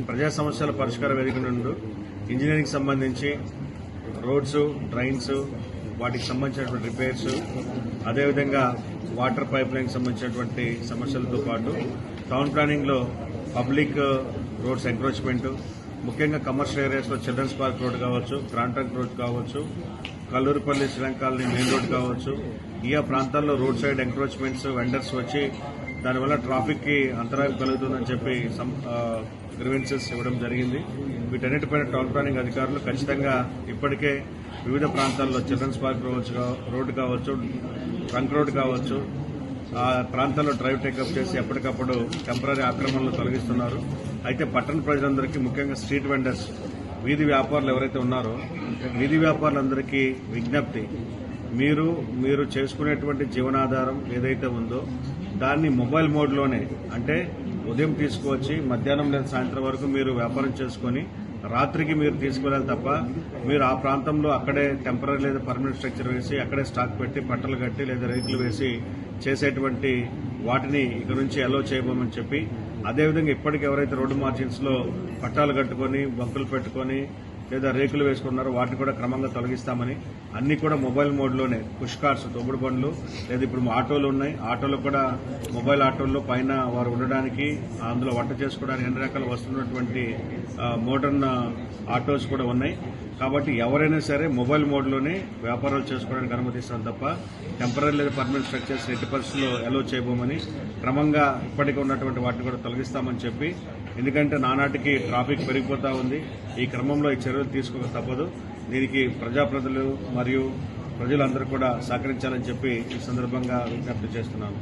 ప్రజా సమస్యల పరిష్కార వేదిక నుండి ఇంజనీరింగ్ సంబంధించి రోడ్స్ డ్రైన్స్ వాటికి సంబంధించినటువంటి రిపేర్స్ అదేవిధంగా వాటర్ పైప్ లైన్ సంబంధించినటువంటి సమస్యలతో పాటు టౌన్ ప్లానింగ్లో పబ్లిక్ రోడ్స్ ఎంక్రోచ్మెంట్ ముఖ్యంగా కమర్షియల్ ఏరియాస్లో చిల్డ్రన్స్ పార్క్ రోడ్ కావచ్చు క్రాంటన్ రోడ్ కావచ్చు కల్లూరుపల్లి శ్రీలంకాలని మెయిన్ రోడ్ కావచ్చు. ఈ ప్రాంతాల్లో రోడ్ సైడ్ ఎంక్రోచ్మెంట్స్ వెండర్స్ వచ్చి దానివల్ల ట్రాఫిక్కి అంతరాయం కలుగుతుందని చెప్పి గ్రివెన్సెస్ ఇవ్వడం జరిగింది. వీటన్నిటిపైన టౌన్ ప్లానింగ్ అధికారులు ఖచ్చితంగా ఇప్పటికే వివిధ ప్రాంతాల్లో చిల్డ్రన్స్ పార్క్ రోడ్స్ రోడ్డు కావచ్చు ట్రంక్ రోడ్డు కావచ్చు ఆ ప్రాంతాల్లో డ్రైవ్ టేకప్ చేసి ఎప్పటికప్పుడు టెంపరీ ఆక్రమణలు తొలగిస్తున్నారు. అయితే పట్టణ ప్రజలందరికీ ముఖ్యంగా స్ట్రీట్ వెండర్స్ వీధి వ్యాపారులు ఎవరైతే ఉన్నారో వీధి వ్యాపారులందరికీ విజ్ఞప్తి మీరు మీరు చేసుకునేటువంటి జీవనాధారం ఏదైతే ఉందో దాన్ని మొబైల్ మోడ్లోనే అంటే ఉదయం తీసుకువచ్చి మధ్యాహ్నం లేదా సాయంత్రం వరకు మీరు వ్యాపారం చేసుకొని రాత్రికి మీరు తీసుకువెళ్ళాలి తప్ప మీరు ఆ ప్రాంతంలో అక్కడే టెంపరీ లేదా పర్మనెంట్ స్ట్రక్చర్ వేసి అక్కడే స్టాక్ పెట్టి పట్టలు కట్టి లేదా రేకులు వేసి చేసేటువంటి వాటిని ఇక నుంచి అలో చేయబోమని చెప్పి అదేవిధంగా ఇప్పటికి ఎవరైతే రోడ్డు మార్జిన్స్లో పట్టాలు కట్టుకొని బంకులు పెట్టుకొని లేదా రేకులు వేసుకున్నారో వాటిని కూడా క్రమంగా తొలగిస్తామని. అన్ని కూడా మొబైల్ మోడ్లోనే పుష్ కార్స్ తొమ్మిడి బండ్లు లేదా ఇప్పుడు ఆటోలు ఉన్నాయి. ఆటోలు కూడా మొబైల్ ఆటోల్లో పైన వారు ఉండడానికి అందులో వంట చేసుకోవడానికి అన్ని రకాల వస్తున్నటువంటి మోడర్న్ ఆటోస్ కూడా ఉన్నాయి. కాబట్టి ఎవరైనా సరే మొబైల్ మోడ్లోనే వ్యాపారాలు చేసుకోవడానికి అనుమతిస్తాం తప్ప టెంపరీ లేదా పర్మనెంట్ స్ట్రక్చర్స్ ఎట్టి పరిస్థితుల్లో అలో చేయబోమని క్రమంగా ఇప్పటికే ఉన్నటువంటి వాటిని కూడా తొలగిస్తామని చెప్పి ఎందుకంటే నానాటికి ట్రాఫిక్ పెరిగిపోతా ఉంది. ఈ క్రమంలో ఈ చర్యలు తీసుకోక తప్పదు. దీనికి ప్రజాప్రతినిధులు మరియు ప్రజలందరూ కూడా సహకరించాలని చెప్పి ఈ సందర్భంగా విజ్ఞప్తి చేస్తున్నాను.